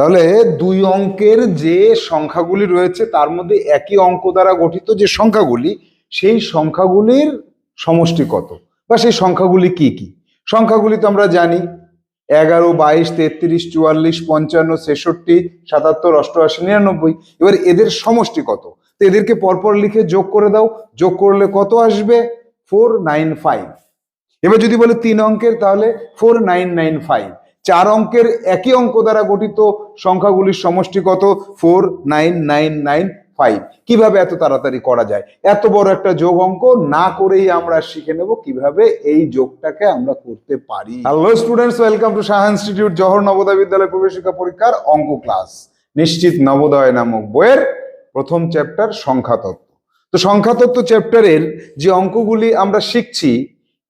তাহলে দুই অঙ্কের যে সংখ্যাগুলি রয়েছে, তার মধ্যে একই অঙ্ক দ্বারা গঠিত যে সংখ্যাগুলি, সেই সংখ্যাগুলির সমষ্টি কত? বা সেই সংখ্যাগুলি কি কি? সংখ্যাগুলি তো আমরা জানি। এগারো, বাইশ, তেত্রিশ, চুয়াল্লিশ, পঞ্চান্ন, ছেষট্টি, সাতাত্তর, অষ্টআশি, নিরানব্বই। এবার এদের সমষ্টি কত? তো এদেরকে পরপর লিখে যোগ করে দাও। যোগ করলে কত আসবে? ফোর নাইন ফাইভ এবার যদি বলে তিন অঙ্কের, তাহলে ফোর নাইন নাইন ফাইভ চার অঙ্কের একই অঙ্ক দ্বারা গঠিত সংখ্যাগুলির সমষ্টি কত four, nine nine nine, five. কীভাবে এত তাড়াতাড়ি করা যায়? এত বড় একটা যোগ অঙ্ক, না করেই আমরা শিখে নেব কীভাবে এই যোগটাকে আমরা করতে পারি। Hello students welcome to Shah institute Jawahar Navodaya Vidyalaya প্রবেশিকা পরীক্ষার অঙ্ক ক্লাস নিশ্চিত নবোদয় নামক বইয়ের প্রথম চ্যাপ্টার সংখ্যাতত্ত্ব। তো সংখ্যাতত্ত্ব চ্যাপ্টারের যে অঙ্কগুলি আমরা শিখছি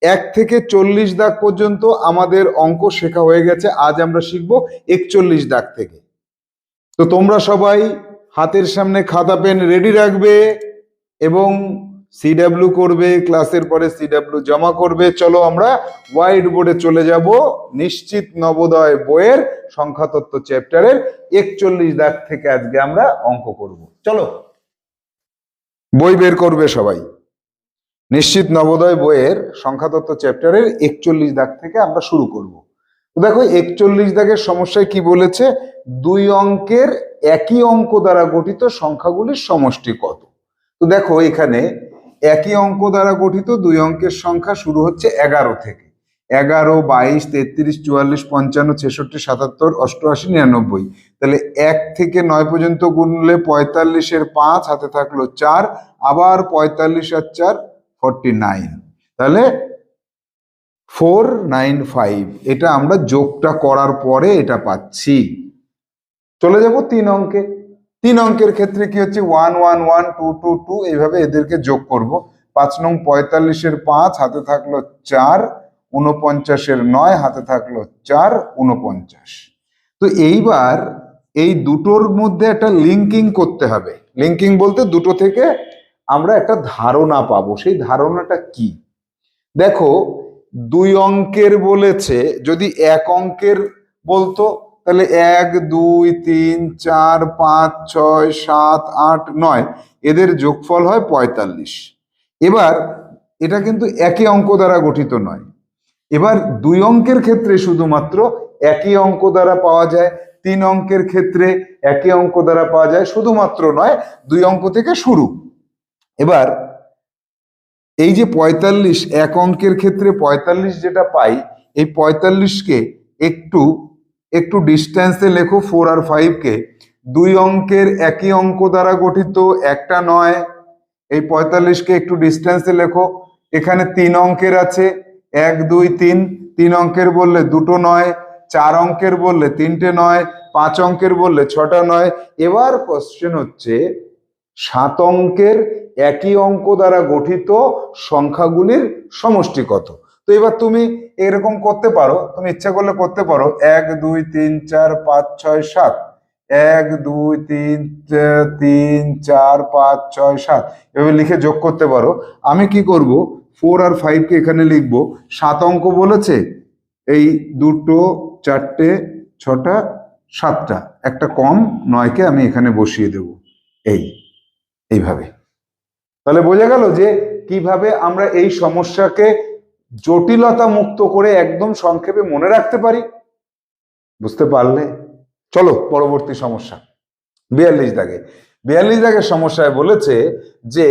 এক থেকে চল্লিশ দাগ পর্যন্ত আমাদের অঙ্ক শেখা হয়ে গেছে। আজ আমরা শিখব একচল্লিশ দাগ থেকে। তো তোমরা সবাই হাতের সামনে খাতা পেন রেডি রাখবে এবং সিডাব্লিউ করবে, ক্লাসের পরে সিডাব্লিউ জমা করবে। চলো আমরা হোয়াইট বোর্ডে চলে যাব। নিশ্চিত নবোদয় বইয়ের সংখ্যাতত্ত্ব চ্যাপ্টারের একচল্লিশ দাগ থেকে আজকে আমরা অঙ্ক করব। চলো, বই বের করবে সবাই। নিশ্চিত নবোদয় বইয়ের সংখ্যাতত্ত্ব চ্যাপ্টারের একচল্লিশ দাগ থেকে আমরা শুরু করব। তো দেখো, একচল্লিশ দাগের সমস্যায় কি বলেছে? দুই অঙ্কের একই অঙ্ক দ্বারা গঠিত সংখ্যাগুলির সমষ্টি কত? তো দেখো, এখানে একই অঙ্ক দ্বারা গঠিত দুই অঙ্কের সংখ্যা শুরু হচ্ছে এগারো থেকে। এগারো, বাইশ, তেত্রিশ, চুয়াল্লিশ, পঞ্চান্ন, ছেষট্টি, সাতাত্তর, অষ্টআশি, নিরানব্বই। তাহলে এক থেকে নয় পর্যন্ত গুনলে পঁয়তাল্লিশের পাঁচ, হাতে থাকল চার, আবার পঁয়তাল্লিশ আর চার ফর্টি নাইন তাহলে ফোর নাইন ফাইভ এটা আমরা যোগটা করার পরে এটা পাচ্ছি। চলে যাব তিন অঙ্কে। তিন অঙ্কের ক্ষেত্রে কি হচ্ছে? One one one two two two এইভাবে এদেরকে যোগ করব। পাঁচ নং পঁয়তাল্লিশের পাঁচ, হাতে থাকল চার উনপঞ্চাশের নয়, হাতে থাকল চার উনপঞ্চাশ তো এইবার এই দুটোর মধ্যে একটা লিঙ্কিং করতে হবে। লিঙ্কিং বলতে দুটো থেকে আমরা একটা ধারণা পাবো। সেই ধারণাটা কি? দেখো, দুই অঙ্কের বলেছে, যদি এক অঙ্কের বলতো, তাহলে এক, দুই, তিন, চার, পাঁচ, ছয়, সাত, আট, নয়, এদের যোগফল হয় পঁয়তাল্লিশ। এবার, এটা কিন্তু একই অঙ্ক দ্বারা গঠিত নয়। এবার দুই অঙ্কের ক্ষেত্রে শুধুমাত্র একই অঙ্ক দ্বারা পাওয়া যায়, তিন অঙ্কের ক্ষেত্রে একই অঙ্ক দ্বারা পাওয়া যায়, শুধুমাত্র নয়, দুই অঙ্ক থেকে শুরু। এবার, এই যে পঁয়তাল্লিশ এক অঙ্কের ক্ষেত্রে পঁয়তাল্লিশ যেটা পাই, এই পঁয়তাল্লিশকে একটু একটু ডিস্টেন্সে লেখো ফোর আর ফাইভকে দুই অঙ্কের একই অঙ্ক দ্বারা গঠিত, একটা নয়। এই পঁয়তাল্লিশকে একটু ডিস্টেন্সে লেখো। এখানে তিন অঙ্কের আছে, এক, দুই, তিন। তিন অঙ্কের বললে দুটো নয়, চার অঙ্কের বললে তিনটে নয়, পাঁচ অঙ্কের বললে ছটা নয়। এবার কোশ্চেন হচ্ছে সাত অঙ্কের একই অঙ্ক দ্বারা গঠিত সংখ্যাগুলির সমষ্টি কত তো এবার তুমি এরকম করতে পারো, তুমি ইচ্ছা করলে করতে পারো, এক, দুই, তিন, চার, পাঁচ, ছয়, সাত। এক, দুই, তিন তিন, চার, পাঁচ, ছয়, সাত। এভাবে লিখে যোগ করতে পারো। আমি কি করব? ফোর আর ফাইভকে এখানে লিখব। সাত অঙ্ক বলেছে, এই দুটো, চারটে, ছটা, সাতটা। একটা কম নয়কে আমি এখানে বসিয়ে দেব। এই। এইভাবে। তাহলে বোঝা গেল যে কীভাবে আমরা এই সমস্যাকে জটিলতা মুক্ত করে একদম সংক্ষেপে মনে রাখতে পারি। বুঝতে পারলে? চলো পরবর্তী সমস্যা। বিয়াল্লিশ দাগে। বিয়াল্লিশ দাগের সমস্যায় বলেছে যে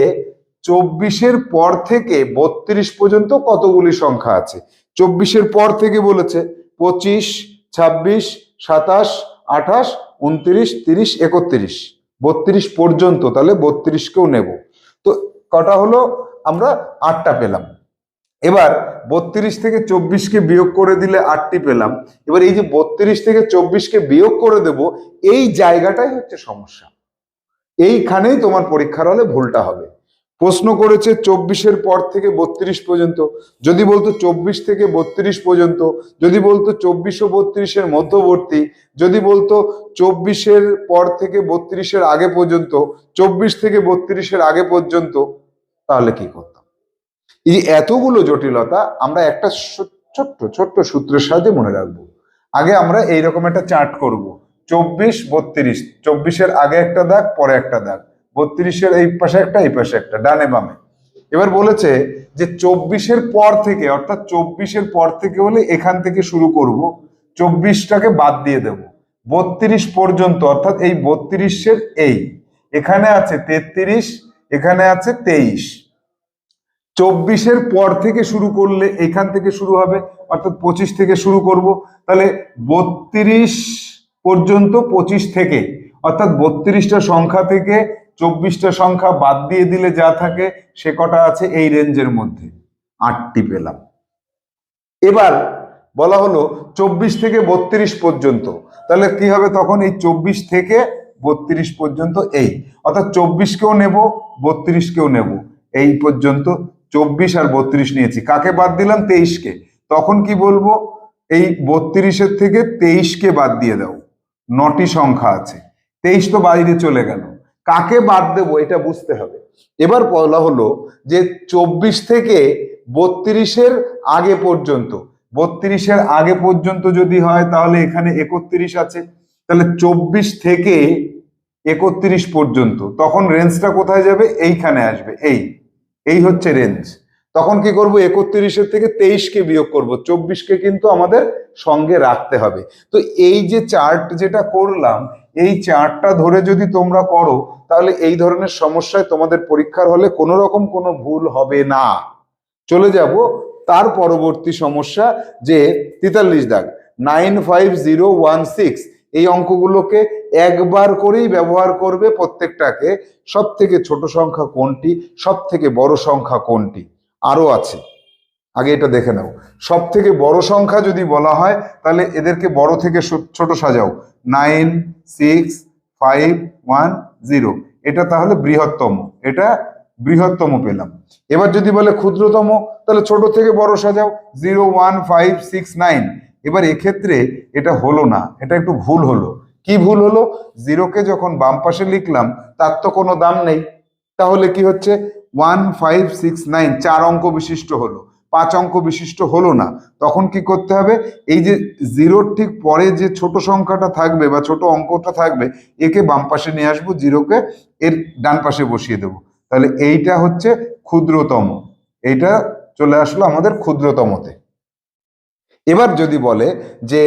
চব্বিশের পর থেকে বত্রিশ পর্যন্ত কতগুলি সংখ্যা আছে? চব্বিশের পর থেকে বলেছে পঁচিশ, ছাব্বিশ, সাতাশ, আঠাশ, উনত্রিশ, তিরিশ, একত্রিশ। বত্রিশ পর্যন্ত, তাহলে বত্রিশকেও নেব। তো কটা হলো? আমরা আটটা পেলাম। এবার বত্রিশ থেকে চব্বিশকে বিয়োগ করে দিলে আটটি পেলাম। এবার এই যে বত্রিশ থেকে চব্বিশকে বিয়োগ করে দেব, এই জায়গাটাই হচ্ছে সমস্যা। এইখানেই তোমার পরীক্ষার হলে ভুলটা হবে। প্রশ্ন করেছে চব্বিশের পর থেকে বত্রিশ পর্যন্ত। যদি বলতো চব্বিশ থেকে বত্রিশ পর্যন্ত, যদি বলতো চব্বিশ ও বত্রিশের মধ্যবর্তী, যদি বলতো চব্বিশের পর থেকে বত্রিশের আগে পর্যন্ত, চব্বিশ থেকে বত্রিশের আগে পর্যন্ত, তাহলে কি করতাম? এই এতগুলো জটিলতা আমরা একটা ছোট্ট ছোট্ট সূত্রের সাহায্যে মনে রাখব। আগে আমরা এইরকম একটা চার্ট করব। চব্বিশ, বত্রিশ, চব্বিশের আগে একটা দাগ, পরে একটা দাগ। বত্রিশের এই পাশে একটা, এই পাশে একটা, ডানে বামে। এবার বলেছে যে চব্বিশের পর থেকে, অর্থাৎ চব্বিশের পর থেকে হলে এখান থেকে শুরু করব, চব্বিশটাকে বাদ দিয়ে দেব। বত্রিশ পর্যন্ত, অর্থাৎ এই বত্রিশের এই, এখানে আছে তেত্রিশ, এখানে আছে তেইশ। চব্বিশের পর থেকে শুরু করলে এখান থেকে শুরু হবে, অর্থাৎ পঁচিশ থেকে শুরু করব। তাহলে বত্রিশ পর্যন্ত পঁচিশ থেকে, অর্থাৎ বত্রিশটা সংখ্যা থেকে চব্বিশটা সংখ্যা বাদ দিয়ে দিলে যা থাকে, সে কটা আছে এই রেঞ্জের মধ্যে। আটটি পেলাম। এবার বলা হলো চব্বিশ থেকে বত্রিশ পর্যন্ত। তাহলে কি হবে তখন এই চব্বিশ থেকে বত্রিশ পর্যন্ত এই। অর্থাৎ চব্বিশকেও নেব, বত্রিশকেও নেব। এই পর্যন্ত চব্বিশ আর বত্রিশ নিয়েছি। কাকে বাদ দিলাম? তেইশকে। তখন কি বলব? এই বত্রিশের থেকে তেইশকে বাদ দিয়ে দাও। নটি সংখ্যা আছে। তেইশ তো বাইরে চলে গেল। কাকে বাদ দেবো এটা বুঝতে হবে। এবার বলা হলো যে চব্বিশ থেকে বত্রিশের আগে পর্যন্ত, বত্রিশের আগে পর্যন্ত যদি হয় তাহলে এখানে একত্রিশ আছে। তাহলে চব্বিশ থেকে একত্রিশ পর্যন্ত, তখন রেঞ্জটা কোথায় যাবে? এইখানে আসবে, এই এই হচ্ছে রেঞ্জ তখন কি করব? একত্রিশের থেকে তেইশকে বিয়োগ করব, চব্বিশকে কিন্তু আমাদের সঙ্গে রাখতে হবে। তো এই যে চার্ট যেটা করলাম এই চারটা ধরে যদি তোমরা করো, তাহলে এই ধরনের সমস্যায় তোমাদের পরীক্ষার হলে কোনো রকম কোনো ভুল হবে না। চলে যাব তার পরবর্তী সমস্যা যে তেতাল্লিশ দাগ nine five zero one six এই অঙ্কগুলোকে একবার করেই ব্যবহার করবে প্রত্যেকটাকে। সব থেকে ছোট সংখ্যা কোনটি? সব থেকে বড় সংখ্যা কোনটি? আরও আছে। আগে এটা দেখে নাও। সব থেকে বড় সংখ্যা যদি বলা হয়, তাহলে এদেরকে বড় থেকে ছোট সাজাও। Nine, six, five, one, zero. এটা তাহলে বৃহত্তম। এটা বৃহত্তম পেলাম। এবার যদি বলে ক্ষুদ্রতম, তাহলে ছোট থেকে বড় সাজাও। Zero, one, five, six, nine. এবার এক্ষেত্রে এটা হলো না। এটা একটু ভুল হলো। কি ভুল হলো? জিরোকে যখন বাম পাশে লিখলাম, তার তো কোনো দাম নেই। তাহলে কি হচ্ছে? ওয়ান, ফাইভ, সিক্স, নাইন, চার অঙ্ক বিশিষ্ট হলো। পাঁচ অঙ্ক বিশিষ্ট হলো না, তখন কি করতে হবে? এই যে জিরোর ঠিক পরে যে ছোট সংখ্যাটা থাকবে বা ছোট অঙ্কটা থাকবে, একে বাম পাশে নিয়ে আসব, জিরোকে এর ডান পাশে বসিয়ে দেবো। তাহলে এইটা হচ্ছে ক্ষুদ্রতম। এইটা চলে আসলো আমাদের ক্ষুদ্রতমতে। এবার যদি বলে যে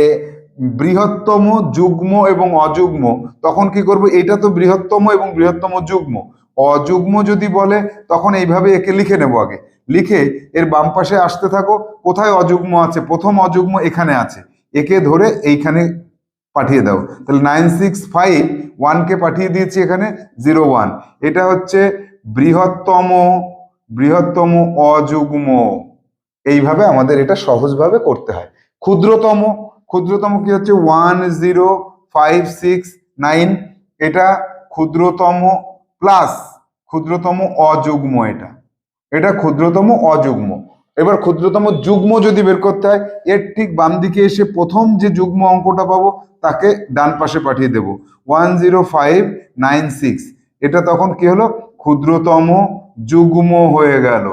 বৃহত্তম, যুগ্ম এবং অযুগ্ম, তখন কি করব? এটা তো বৃহত্তম এবং বৃহত্তম যুগ্ম। অযুগ্ম যদি বলে, তখন এইভাবে একে লিখে নেব আগে। লিখে এর বাম পাশে আসতে থাকো। কোথায় অযুগ্ম আছে? প্রথম অযুগ্ম এখানে আছে। একে ধরে এইখানে পাঠিয়ে দাও। তাহলে নাইন সিক্স ফাইভ ওয়ানকে পাঠিয়ে দিয়েছি এখানে জিরো ওয়ান এটা হচ্ছে বৃহত্তম বৃহত্তম অযুগ্ম। এইভাবে আমাদের এটা সহজভাবে করতে হয়। ক্ষুদ্রতম ক্ষুদ্রতম কি হচ্ছে? One zero five six nine এটা ক্ষুদ্রতম প্লাস ক্ষুদ্রতম অযুগ্ম এটা। এটা ক্ষুদ্রতম অযুগ্ম। এবার ক্ষুদ্রতম যুগ্ম যদি বের করতে হয়, এর ঠিক বাম দিকে এসে প্রথম যে যুগ্ম অঙ্কটা পাবো, তাকে ডান পাশে পাঠিয়ে দেব। One zero five nine six এটা তখন কি হলো? ক্ষুদ্রতম যুগ্ম হয়ে গেল।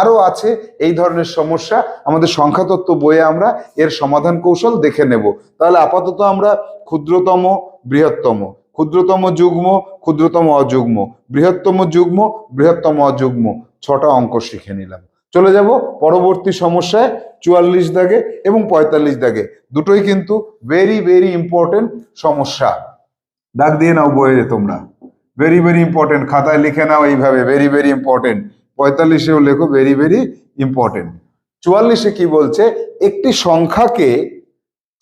আরও আছে এই ধরনের সমস্যা, আমাদের সংখ্যাতত্ত্ব বইয়ে আমরা এর সমাধান কৌশল দেখে নেব। তাহলে আপাতত আমরা ক্ষুদ্রতম, বৃহত্তম। ক্ষুদ্রতম যুগ্ম, ক্ষুদ্রতম অযুগ্ম। বৃহত্তম যুগ্ম, বৃহত্তম অযুগ্ম। ছটা অঙ্ক শিখে নিলাম। চলে যাব পরবর্তী সমস্যায়, চুয়াল্লিশ দাগে এবং পঁয়তাল্লিশ দাগে। দুটোই কিন্তু ভেরি ভেরি ইম্পর্টেন্ট সমস্যা। দাগ দিয়ে নাও বইয়ে তোমরা। ভেরি ভেরি ইম্পর্টেন্ট খাতায় লিখে নাও এইভাবে ভেরি ভেরি ইম্পর্টেন্ট পঁয়তাল্লিশেও লেখো ভেরি ভেরি ইম্পর্টেন্ট চুয়াল্লিশে কি বলছে? একটি সংখ্যাকে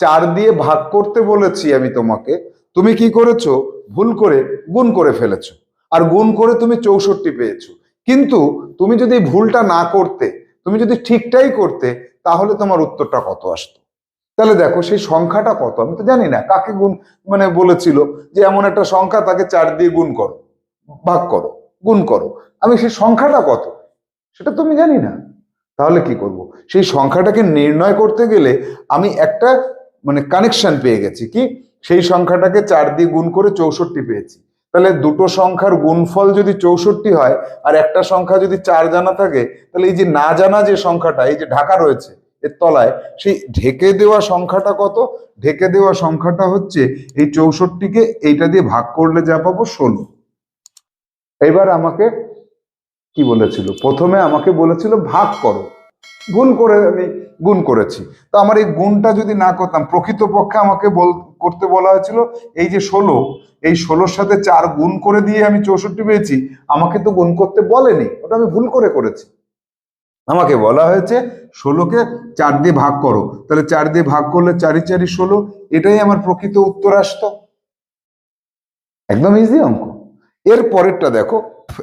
চার দিয়ে ভাগ করতে বলেছি আমি তোমাকে। তুমি কি করেছ? ভুল করে, গুণ করে ফেলেছো। আর গুণ করে তুমি চৌষট্টি পেয়েছ। কিন্তু তুমি যদি ভুলটা না করতে, তুমি যদি ঠিকটাই করতে, তাহলে তোমার উত্তরটা কত আসতো? তাহলে দেখো সেই সংখ্যাটা কত? আমি তো জানি না, কাকে গুণ মানে বলেছিল যে এমন একটা সংখ্যা তাকে চার দিয়ে গুণ করো, ভাগ করো, গুণ করো। আমি সেই সংখ্যাটা কত? সেটা তো আমি জানি না। তাহলে কি করব? সেই সংখ্যাটাকে নির্ণয় করতে গেলে আমি একটা মানে কানেকশন পেয়ে গেছি, কি? সেই সংখ্যাটাকে চার দিয়ে গুণ করে চৌষট্টি পেয়েছি। তাহলে দুটো সংখ্যার গুণফল যদি চৌষট্টি হয় আর একটা সংখ্যা যদি চার জানা থাকে, তাহলে এই যে না জানা যে সংখ্যাটা, এই যে ঢাকা রয়েছে, এর তলায়, সেই ঢেকে দেওয়া সংখ্যাটা কত? ঢেকে দেওয়া সংখ্যাটা হচ্ছে এই চৌষট্টিকে এইটা দিয়ে ভাগ করলে যা পাবো ষোলো। এবার আমাকে কি বলেছিল? প্রথমে আমাকে বলেছিল ভাগ করো। গুণ করে আমি গুণ করেছি। তো আমার এই গুণটা যদি না করতাম, প্রকৃতপক্ষে আমাকে বল, করতে বলা হয়েছিল, এই যে ষোলো, এই ষোলোর সাথে চার গুণ করে দিয়ে আমি চৌষট্টি পেয়েছি, আমাকে তো গুণ করতে বলেনি, ওটা আমি ভুল করে করেছি। আমাকে বলা হয়েছে, ষোলোকে চার দিয়ে ভাগ করো, তাহলে চার দিয়ে ভাগ করলে চারি চারি ষোলো, এটাই আমার প্রকৃত উত্তর আসতো। একদম ইজি অঙ্ক। এর পরেরটা দেখো,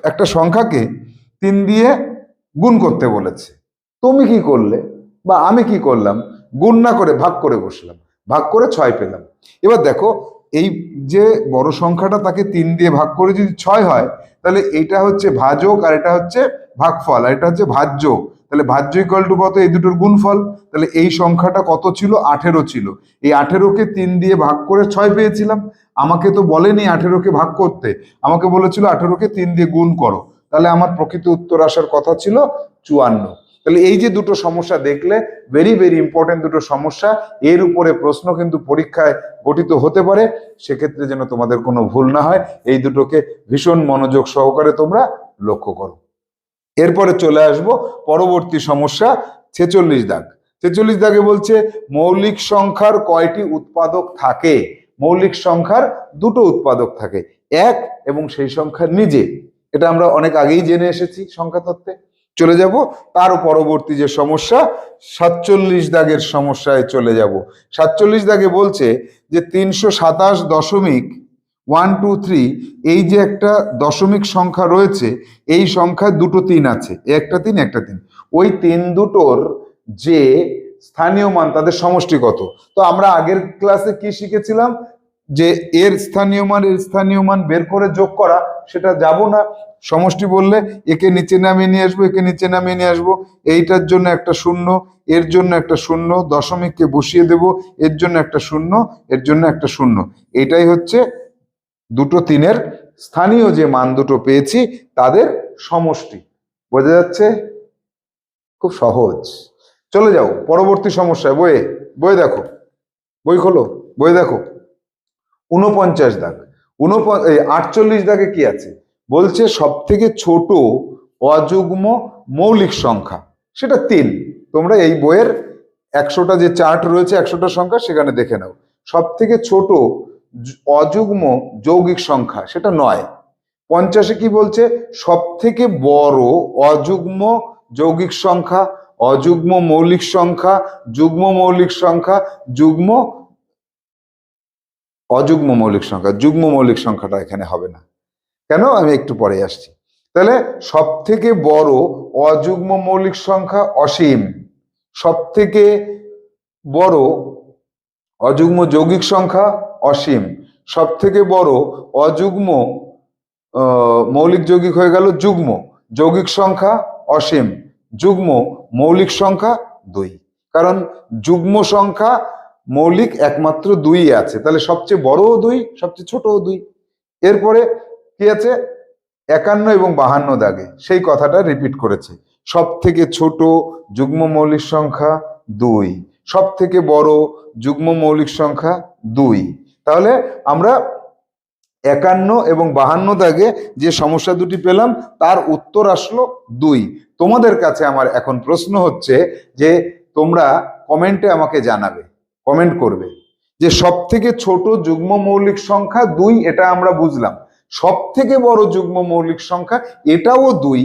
একটা সংখ্যাকে তিন দিয়ে গুণ করতে বলেছে। তুমি কি করলে বা আমি কি করলাম? গুণ না করে ভাগ করে বসলাম। ভাগ করে ছয় পেলাম। এবার দেখো, এই যে বড় সংখ্যাটা তাকে তিন দিয়ে ভাগ করে যদি ছয় হয়, তাহলে এটা হচ্ছে ভাজক আর এটা হচ্ছে ভাগফল আর এটা হচ্ছে ভাজ্য তাহলে ভাজ্য ইকুয়াল টু কত? এই দুটোর গুণফল। তাহলে এই সংখ্যাটা কত ছিল? আঠেরো ছিল। এই আঠেরোকে তিন দিয়ে ভাগ করে ছয় পেয়েছিলাম। আমাকে তো বলেনি আঠেরোকে ভাগ করতে। আমাকে বলেছিল আঠেরোকে তিন দিয়ে গুণ করো। তাহলে আমার প্রকৃত উত্তর আসার কথা ছিল চুয়ান্ন। তাহলে এই যে দুটো সমস্যা দেখলে ভেরি ভেরি ইম্পর্টেন্ট দুটো সমস্যা, এর উপরে প্রশ্ন কিন্তু পরীক্ষায় গঠিত হতে পারে, সেক্ষেত্রে যেন তোমাদের কোনো ভুল না হয়, এই দুটোকে ভীষণ মনোযোগ সহকারে তোমরা লক্ষ্য করো। এরপরে চলে আসব, পরবর্তী সমস্যা, ছেচল্লিশ দাগ। ছেচল্লিশ দাগে বলছে, মৌলিক সংখ্যার কয়টি উৎপাদক থাকে? মৌলিক সংখ্যার দুটো উৎপাদক থাকে, এক এবং সেই সংখ্যার নিজে। এটা আমরা অনেক আগেই জেনে এসেছি সংখ্যা তত্ত্বে চলে যাব। তার পরবর্তী যে সমস্যা, সাতচল্লিশ দাগের সমস্যায় চলে যাব। সাতচল্লিশ দাগে বলছে যে তিনশো সাতাশ দশমিক ওয়ান টু থ্রি, এই যে একটা দশমিক সংখ্যা রয়েছে, এই সংখ্যায় দুটো তিন আছে একটা তিন একটা তিন। ওই তিন দুটোর যে স্থানীয় মান, তাদের সমষ্টি কত? তো আমরা আগের ক্লাসে কি শিখেছিলাম? যে এর স্থানীয় মান, এর স্থানীয় মান বের করে যোগ করা, সেটা যাব না। সমষ্টি বললে একে নিচে নামিয়ে নিয়ে আসব, একে নিচে নামিয়ে নিয়ে আসব। এইটার জন্য একটা শূন্য, এর জন্য একটা শূন্য, দশমিককে বসিয়ে দেব, এর জন্য একটা শূন্য, এর জন্য একটা শূন্য। এটাই হচ্ছে দুটো তিনের স্থানীয় যে মান দুটো পেয়েছি, তাদের সমষ্টি। বোঝা যাচ্ছে? খুব সহজ। চলে যাও, পরবর্তী সমস্যায়, বইয়ে বই দেখো। বই খোলো বই দেখো। উনপঞ্চাশ দাগ। উনপ আটচল্লিশ দাগে কি আছে? বলছে সব থেকে ছোট অযুগ্ম মৌলিক সংখ্যা, সেটা তিন। তোমরা এই বইয়ের একশোটা যে চার্ট রয়েছে একশোটা সংখ্যা সেখানে দেখে নাও। সব থেকে ছোট অযুগ্ম যৌগিক সংখ্যা, সেটা নয়। পঞ্চাশে কি বলছে? সব থেকে বড় অযুগ্ম যৌগিক সংখ্যা, অযুগ্ম মৌলিক সংখ্যা, যুগ্ম মৌলিক সংখ্যা, যুগ্ম অযুগ্ম মৌলিক সংখ্যা, যুগ্ম মৌলিক সংখ্যাটা এখানে হবে না। কেন? আমি একটু পরে আসছি। তাহলে সব থেকে বড় অযুগ্ম মৌলিক সংখ্যা অসীম। সব থেকে বড় অযুগ্ম যৌগিক সংখ্যা অসীম। সব থেকে বড় অযুগ্ম মৌলিক যৌগিক হয়ে গেল যুগ্ম। যৌগিক সংখ্যা অসীম, যুগ্ম মৌলিক সংখ্যা দুই। কারণ যুগ্ম সংখ্যা মৌলিক একমাত্র দুই আছে। তাহলে সবচেয়ে বড়ও দুই, সবচেয়ে ছোটও দুই। এরপরে কি আছে? একান্ন এবং বাহান্ন দাগে। সেই কথাটা রিপিট করেছে। সব থেকে ছোট যুগ্ম মৌলিক সংখ্যা দুই। সব থেকে বড় যুগ্ম মৌলিক সংখ্যা দুই। তাহলে আমরা একান্ন এবং বাহান্ন দাগে যে সমস্যা দুটি পেলাম, তার উত্তর আসলো দুই। তোমাদের কাছে আমার এখন প্রশ্ন হচ্ছে যে তোমরা কমেন্টে আমাকে জানাবে। কমেন্ট করবে যে সব থেকে ছোট যুগ্ম মৌলিক সংখ্যা দুই এটা আমরা বুঝলাম। সব থেকে বড় যুগ্ম মৌলিক সংখ্যা এটাও দুই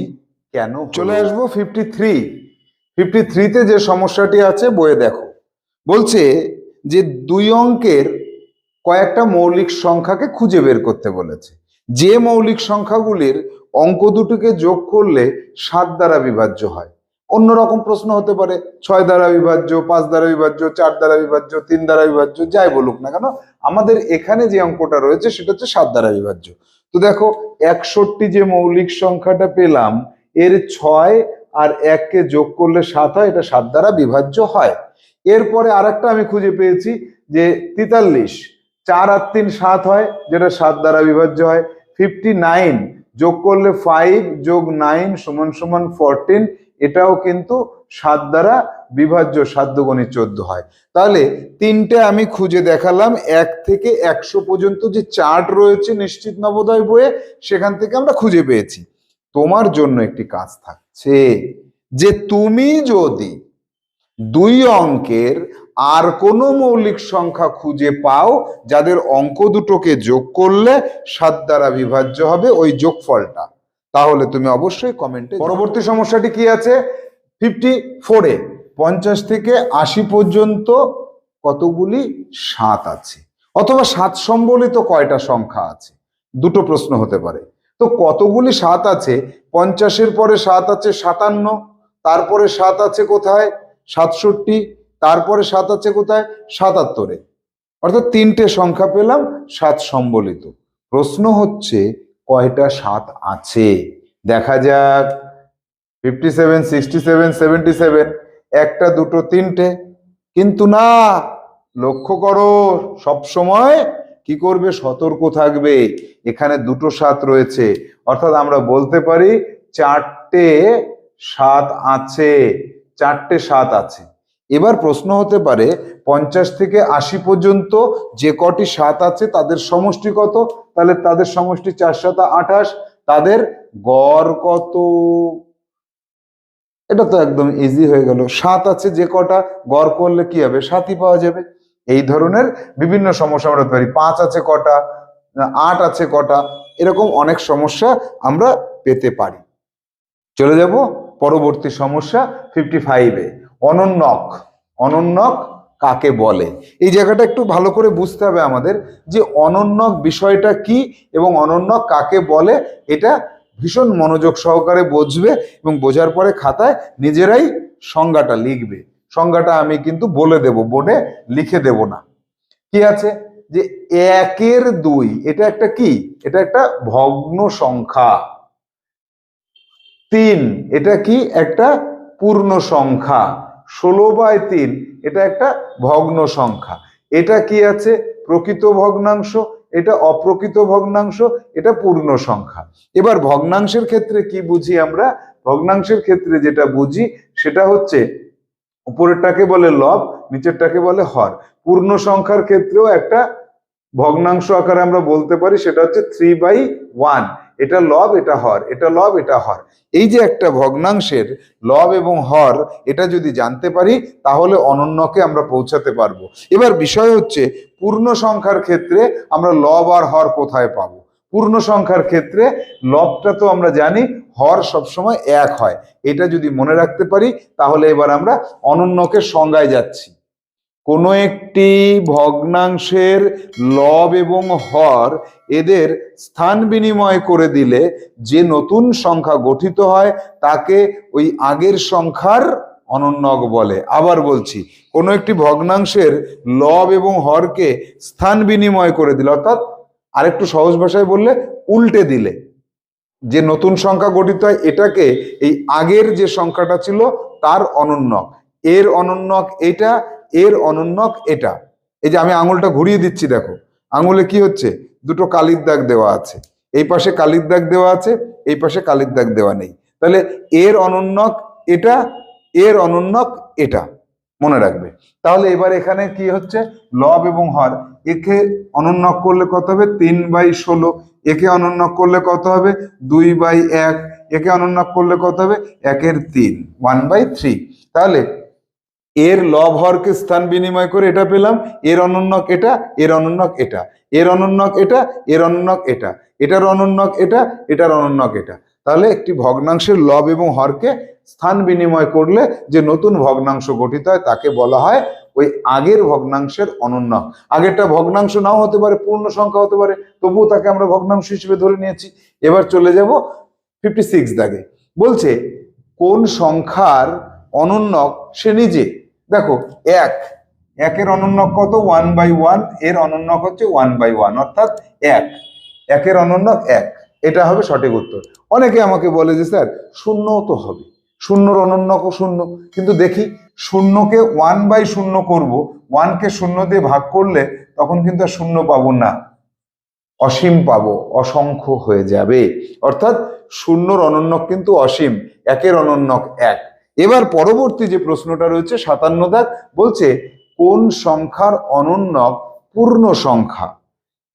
কেন চলে আসব ফিফটি থ্রি ফিফটি থ্রিতে যে সমস্যাটি আছে বইয়ে দেখো। বলছে যে দুই অঙ্কের কয়েকটা মৌলিক সংখ্যাকে খুঁজে বের করতে বলেছে। যে মৌলিক সংখ্যাগুলির অঙ্ক দুটোকে যোগ করলে সাত দ্বারা বিভাজ্য হয়। অন্যরকম প্রশ্ন হতে পারে, ছয় দ্বারা বিভাজ্য, পাঁচ দ্বারা বিভাজ্য, চার দ্বারা বিভাজ্য, তিন দ্বারা বিভাজ্য, যাই বলুক না কেন, আমাদের এখানে যে অঙ্কটা রয়েছে সেটা হচ্ছে সাত দ্বারা বিভাজ্য। তো দেখো, একষট্টি যে মৌলিক সংখ্যাটা পেলাম, এর ছয় আর এককে যোগ করলে সাত হয়, এটা সাত দ্বারা বিভাজ্য হয়। এরপরে আরেকটা আমি খুঁজে পেয়েছি যে তেতাল্লিশ, চার আর তিন সাত হয়, যেটা সাত দ্বারা বিভাজ্য হয়। ফিফটি নাইন যোগ করলে ফাইভ যোগ নাইন সমান সমান ফোরটিন এটাও কিন্তু সাত দ্বারা বিভাজ্য গণিত চোদ্দ হয়। তাহলে তিনটে আমি খুঁজে দেখালাম, এক থেকে একশো পর্যন্ত যে চার্ট রয়েছে নিশ্চিত নবোদয় বইয়ে, সেখান থেকে আমরা খুঁজে পেয়েছি। তোমার জন্য একটি কাজ থাকছে যে তুমি যদি দুই অঙ্কের আর কোনো মৌলিক সংখ্যা খুঁজে পাও, যাদের অঙ্ক দুটোকে যোগ করলে সাত দ্বারা বিভাজ্য হবে ওই যোগফলটা। তাহলে তুমি অবশ্যই কমেন্টে পরবর্তী সমস্যাটি কি আছে? ফিফটি ফোরে পঞ্চাশ থেকে আশি পর্যন্ত কতগুলি সাত আছে? অথবা সাত সম্বলিত কয়টা সংখ্যা আছে? দুটো প্রশ্ন হতে পারে। তো কতগুলি সাত আছে? পঞ্চাশের পরে সাত আছে সাতান্ন, তারপরে সাত আছে কোথায়? সাতষট্টি, তারপরে সাত আছে কোথায়? সাতাত্তরে। অর্থাৎ তিনটে সংখ্যা পেলাম সাত সম্বলিত। প্রশ্ন হচ্ছে কয়টা সাত আছে? দেখা যাক। Fifty seven sixty seven seventy seven একটা, দুটো, তিনটে। কিন্তু না, লক্ষ্য করো, সব সময় কি করবে? সতর্ক থাকবে। এখানে দুটো সাত রয়েছে। অর্থাৎ আমরা বলতে পারি চারটে সাত আছে। চারটে সাত আছে। এবার প্রশ্ন হতে পারে, পঞ্চাশ থেকে আশি পর্যন্ত যে কটি সাত আছে তাদের সমষ্টি কত? তাহলে তাদের সমষ্টি চার সাত আঠাশ, তাদের গড় কত? এটা তো একদম ইজি হয়ে গেল। সাত আছে যে কটা, গড় করলে কি হবে? সাতই পাওয়া যাবে। এই ধরনের বিভিন্ন সমস্যা আমরা পারি পাঁচ আছে কটা, আট আছে কটা, এরকম অনেক সমস্যা আমরা পেতে পারি। চলে যাব পরবর্তী সমস্যা ফিফটি ফাইভে অনন্যক। অনন্যক কাকে বলে? এই জায়গাটা একটু ভালো করে বুঝতে হবে আমাদের যে অনন্যক বিষয়টা কি এবং অনন্যক কাকে বলে, এটা ভীষণ মনোযোগ সহকারে বুঝবে এবং বোঝার পরে খাতায় নিজেরাই সংজ্ঞাটা লিখবে। সংজ্ঞাটা আমি কিন্তু বলে দেব, বোর্ডে লিখে দেব না। কি আছে? যে একের দুই, এটা একটা কি? এটা একটা ভগ্ন সংখ্যা। তিন, এটা কি? একটা পূর্ণ সংখ্যা। ষোলো বাই তিন, এটা একটা ভগ্ন সংখ্যা। এটা কি আছে? প্রকৃত ভগ্নাংশ, এটা অপ্রকৃত ভগ্নাংশ, এটা পূর্ণ সংখ্যা। এবার ভগ্নাংশের ক্ষেত্রে কি বুঝি আমরা? ভগ্নাংশের ক্ষেত্রে যেটা বুঝি, সেটা হচ্ছে উপরেরটাকে বলে লব, নিচেরটাকে বলে হর। পূর্ণ সংখ্যার ক্ষেত্রেও একটা ভগ্নাংশ আকারে আমরা বলতে পারি, সেটা হচ্ছে থ্রি বাই ওয়ান এটা লব, এটা হর, এটা লব, এটা হর। এই যে একটা ভগ্নাংশের লব এবং হর, এটা যদি জানতে পারি, তাহলে অনন্যকে আমরা পৌঁছাতে পারব। এবার বিষয় হচ্ছে, পূর্ণ সংখ্যার ক্ষেত্রে আমরা লব আর হর কোথায় পাবো? পূর্ণ সংখ্যার ক্ষেত্রে লবটা তো আমরা জানি, হর সবসময় এক হয়। এটা যদি মনে রাখতে পারি, তাহলে এবার আমরা অনন্যকে সংজ্ঞায় যাচ্ছি। কোনো একটি ভগ্নাংশের লব এবং হর এদের স্থান বিনিময় করে দিলে যে নতুন সংখ্যা গঠিত হয়, তাকে ওই আগের সংখ্যার অনন্যক বলে। আবার বলছি, কোনো একটি ভগ্নাংশের লব এবং হরকে স্থান বিনিময় করে দিলে, অর্থাৎ আরেকটু সহজ ভাষায় বললে, উল্টে দিলে। যে নতুন সংখ্যা গঠিত হয়, এটাকে এই আগের যে সংখ্যাটা ছিল, তার অনন্যক এর অনন্যক এটা এর অনন্যক এটা। এই যে আমি আঙুলটা ঘুরিয়ে দিচ্ছি, দেখো। আঙুলে কি হচ্ছে? দুটো কালির দাগ দেওয়া আছে। এই পাশে কালির দাগ দেওয়া আছে, এই পাশে কালির দাগ দেওয়া নেই। তাহলে এর অনন্যক এটা, এর অনন্যক এটা। মনে রাখবে। তাহলে এবার এখানে কি হচ্ছে? লব এবং হর। একে অনন্যক করলে কত হবে? তিন বাই ষোলো। একে অনন্যক করলে কত হবে? দুই বাই এক। একে অনন্যক করলে কত হবে? একের তিন। One by three. তাহলে এর লব হরকে স্থান বিনিময় করে এটা পেলাম, এর অনন্যক এটা, এর অনন্যক এটা, এর অনন্যক এটা, এর অনন্যক এটা, এটার অনন্যক এটা, এটার অনন্যক এটা। তাহলে একটি ভগ্নাংশের লব এবং হরকে স্থান বিনিময় করলে যে নতুন ভগ্নাংশ গঠিত হয়, তাকে বলা হয় ওই আগের ভগ্নাংশের অনন্যক আগেরটা ভগ্নাংশ নাও হতে পারে, পূর্ণ সংখ্যা হতে পারে, তবুও তাকে আমরা ভগ্নাংশ হিসেবে ধরে নিয়েছি। এবার চলে যাব ফিফটি সিক্স দাগে। বলছে, কোন সংখ্যার অনন্যক সে নিজে দেখো, এক, একের অনন্যক কত? ওয়ান বাই ওয়ানের অনন্যক হচ্ছে ওয়ান বাই ওয়ান অর্থাৎ এক। একের অনন্যক এক, এটা হবে সঠিক উত্তর। অনেকে আমাকে বলে যে, স্যার, শূন্যও তো হবে। শূন্যর অনন্যকও শূন্য। কিন্তু দেখি, শূন্যকে ওয়ান বাই শূন্য করব ওয়ানকে শূন্য দিয়ে ভাগ করলে তখন কিন্তু আর শূন্য পাবো না। অসীম পাবো, অসংখ্য হয়ে যাবে। অর্থাৎ শূন্যর অনন্যক কিন্তু অসীম, একের অনন্যক এক। এবার পরবর্তী যে প্রশ্নটা রয়েছে, সাতান্ন দাগ, বলছে, কোন সংখ্যার অনন্যক পূর্ণ সংখ্যা?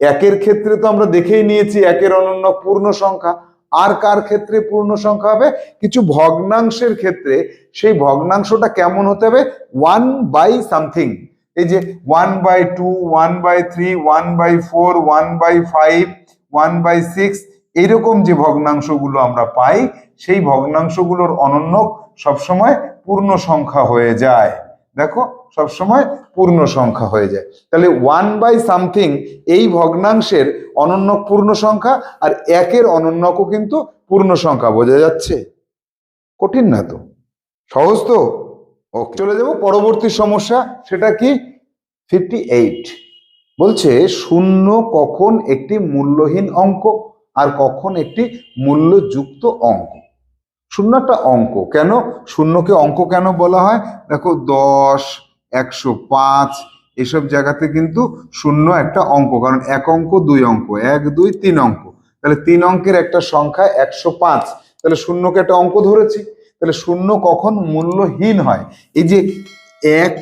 একের ক্ষেত্রে তো আমরা দেখেই নিয়েছি একের অনন্যক পূর্ণ সংখ্যা। আর কার ক্ষেত্রে পূর্ণ সংখ্যা হবে? কিছু ভগ্নাংশের ক্ষেত্রে সেই ভগ্নাংশটা কেমন হতে হবে? One by something. এই যে one by two, one by three, one by four, one by five, one by six, এইরকম যে ভগ্নাংশগুলো আমরা পাই, সেই ভগ্নাংশগুলোর অনন্যক সবসময় পূর্ণ সংখ্যা হয়ে যায়। দেখো, সবসময় পূর্ণ সংখ্যা হয়ে যায়। তাহলে ওয়ান বাই সামথিং এই ভগ্নাংশের অনন্যক পূর্ণ সংখ্যা আর একের অনন্যকও কিন্তু পূর্ণ সংখ্যা, বোঝা যাচ্ছে? কঠিন না তো? সহজ তো? ওকে চলে যাব। পরবর্তী সমস্যা, সেটা কি? ফিফটি এইট বলছে, শূন্য কখন একটি মূল্যহীন অঙ্ক আর কখন একটি মূল্যযুক্ত অঙ্ক? শূন্য একটা অঙ্ক। কেন? শূন্যকে অঙ্ক কেন বলা হয়? দেখো, দশ, একশো পাঁচ, এসব জায়গাতে কিন্তু শূন্য একটা অঙ্ক, কারণ এক অঙ্ক, দুই অঙ্ক, এক, দুই, তিন অঙ্ক। তাহলে তিন অঙ্কের একটা সংখ্যা একশো পাঁচ। তাহলে শূন্যকে একটা অঙ্ক ধরেছি। তাহলে শূন্য কখন মূল্যহীন হয়? এই যে এক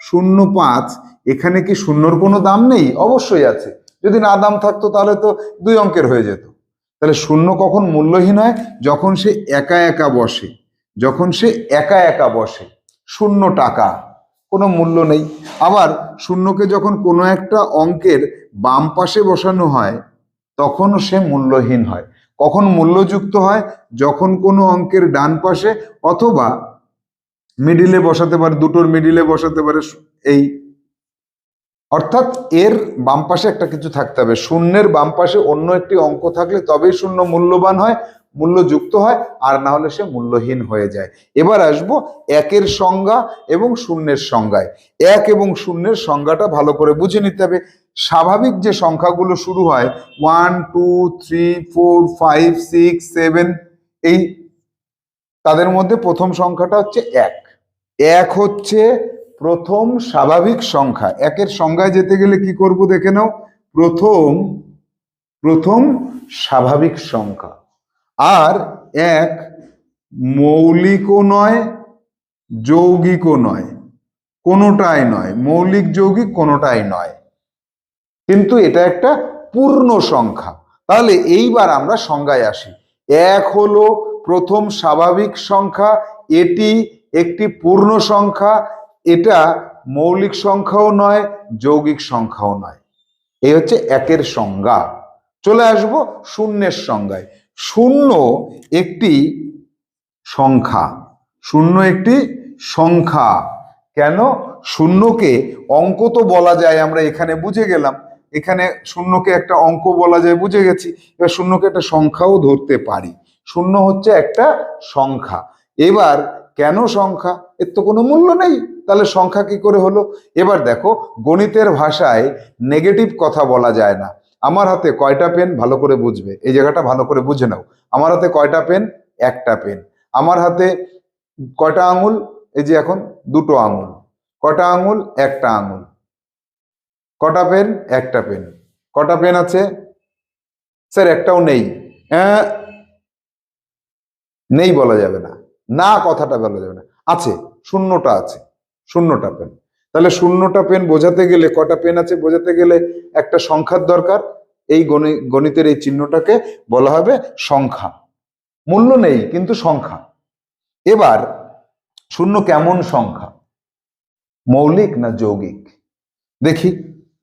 শূন্য পাঁচ, এখানে কি শূন্যর কোনো দাম নেই? অবশ্যই আছে। যদি না দাম থাকতো তাহলে তো দুই অঙ্কের হয়ে যেত। তাহলে শূন্য কখন মূল্যহীন হয়? যখন সে একা একা বসে। যখন সে একা একা বসে। শূন্য টাকা। কোনো মূল্য নেই। আবার শূন্যকে যখন কোনো একটা অঙ্কের বাম পাশে বসানো হয়, তখনও সে মূল্যহীন হয়। কখন মূল্যযুক্ত হয়? যখন কোনো অঙ্কের ডান পাশে অথবা মিডিলে বসাতে পারে, দুটোর মিডিলে বসাতে পারে, এই অর্থাৎ এর বাম পাশে একটা কিছু থাকতে হবে। শূন্যের বাম পাশে অন্য একটি অঙ্ক থাকলে তবেই শূন্য মূল্যবান হয়, মূল্যযুক্ত হয়, আর না হলে সে মূল্যহীন হয়ে যায়। এবার আসব একের সংজ্ঞা এবং শূন্যের সংজ্ঞায়। এক এবং শূন্যের সংজ্ঞাটা ভালো করে বুঝে নিতে হবে। স্বাভাবিক যে সংখ্যাগুলো শুরু হয় one two three four five six seven এই তাদের মধ্যে প্রথম সংখ্যাটা হচ্ছে এক। এক হচ্ছে প্রথম স্বাভাবিক সংখ্যা। একের সংখ্যায় যেতে গেলে কি করব দেখে নাও। প্রথম প্রথম স্বাভাবিক সংখ্যা। আর এক, মৌলিকও নয়, যৌগিকও নয়। কোনোটাই নয়। মৌলিক, যৌগিক কোনোটাই নয়। কিন্তু এটা একটা পূর্ণ সংখ্যা। তাহলে এইবার আমরা সংজ্ঞায় আসি। এক হলো প্রথম স্বাভাবিক সংখ্যা, এটি একটি পূর্ণ সংখ্যা এটা মৌলিক সংখ্যাও নয়, যৌগিক সংখ্যাও নয়। এই হচ্ছে একের সংজ্ঞা। চলে আসব শূন্যের সংজ্ঞায়। শূন্য একটি সংখ্যা। শূন্য একটি সংখ্যা। কেন? শূন্যকে অঙ্ক তো বলা যায়, আমরা এখানে বুঝে গেলাম। এখানে শূন্যকে একটা অঙ্ক বলা যায়, বুঝে গেছি। এবার শূন্যকে একটা সংখ্যাও ধরতে পারি। শূন্য হচ্ছে একটা সংখ্যা। এবার কেন সংখ্যা? এর তো কোনো মূল্য নেই। তাহলে সংখ্যা কি করে হলো? এবার দেখো, গণিতের ভাষায় নেগেটিভ কথা বলা যায় না। আমার হাতে কয়টা পেন ভালো করে বুঝবে। এই জায়গাটা ভালো করে বুঝে নাও। আমার হাতে কয়টা পেন একটা পেন আমার হাতে কয়টা আঙুল? এই যে এখন দুটো আঙুল। কটা আঙুল? একটা আঙুল। কটা পেন একটা পেন কটা পেন আছে? স্যার, একটাও নেই। নেই বলা যাবে না। না কথাটা বলা যাবে না। আছে। শূন্যটা আছে, শূন্যটা পেন তাহলে শূন্যটা পেন বোঝাতে গেলে, কটা পেন আছে বোঝাতে গেলে একটা সংখ্যার দরকার। এই গণিতের এই চিহ্নটাকে বলা হবে সংখ্যা। মূল্য নেই, কিন্তু সংখ্যা। এবার, শূন্য কেমন সংখ্যা? মৌলিক না যৌগিক? দেখি,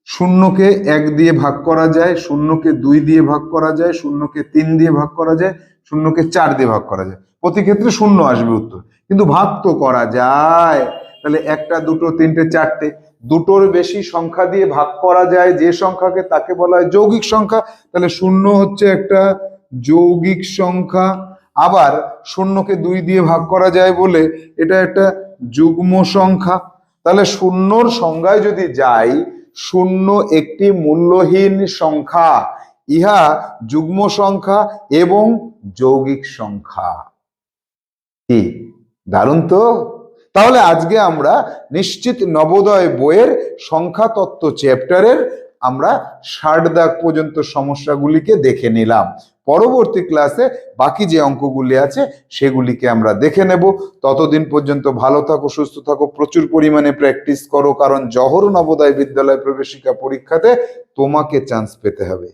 শূন্যকে এক দিয়ে ভাগ করা যায়, শূন্যকে দুই দিয়ে ভাগ করা যায়, শূন্যকে তিন দিয়ে ভাগ করা যায়, শূন্যকে চার দিয়ে ভাগ করা যায়। প্রতি ক্ষেত্রে শূন্য আসবে উত্তর। কিন্তু ভাগ তো করা যায়। তাহলে একটা, দুটো, তিনটে, চারটে, দুটোর বেশি সংখ্যা দিয়ে ভাগ করা যায় যে সংখ্যাকে তাকে বলা হয় যৌগিক সংখ্যা। তাহলে শূন্য হচ্ছে একটা যৌগিক সংখ্যা। আবার শূন্যকে দুই দিয়ে ভাগ করা যায় বলে এটা একটা যুগ্ম সংখ্যা। তাহলে শূন্যর সংজ্ঞায় যদি যাই, শূন্য একটি মূল্যহীন সংখ্যা। ইহা যুগ্ম সংখ্যা এবং যৌগিক সংখ্যা। কি? দারুণ তো? তাহলে আজকে আমরা নিশ্চিত নবোদয় বইয়ের সংখ্যা তত্ত্ব চ্যাপ্টারের আমরা ষাট দাগ পর্যন্ত সমস্যাগুলিকে দেখে নিলাম। পরবর্তী ক্লাসে বাকি যে অঙ্কগুলি আছে সেগুলিকে আমরা দেখে নেব। ততদিন পর্যন্ত ভালো থাকো, সুস্থ থাকো, প্রচুর পরিমাণে প্র্যাকটিস করো, কারণ জহর নবোদয় বিদ্যালয় প্রবেশিকা পরীক্ষাতে তোমাকে চান্স পেতে হবে।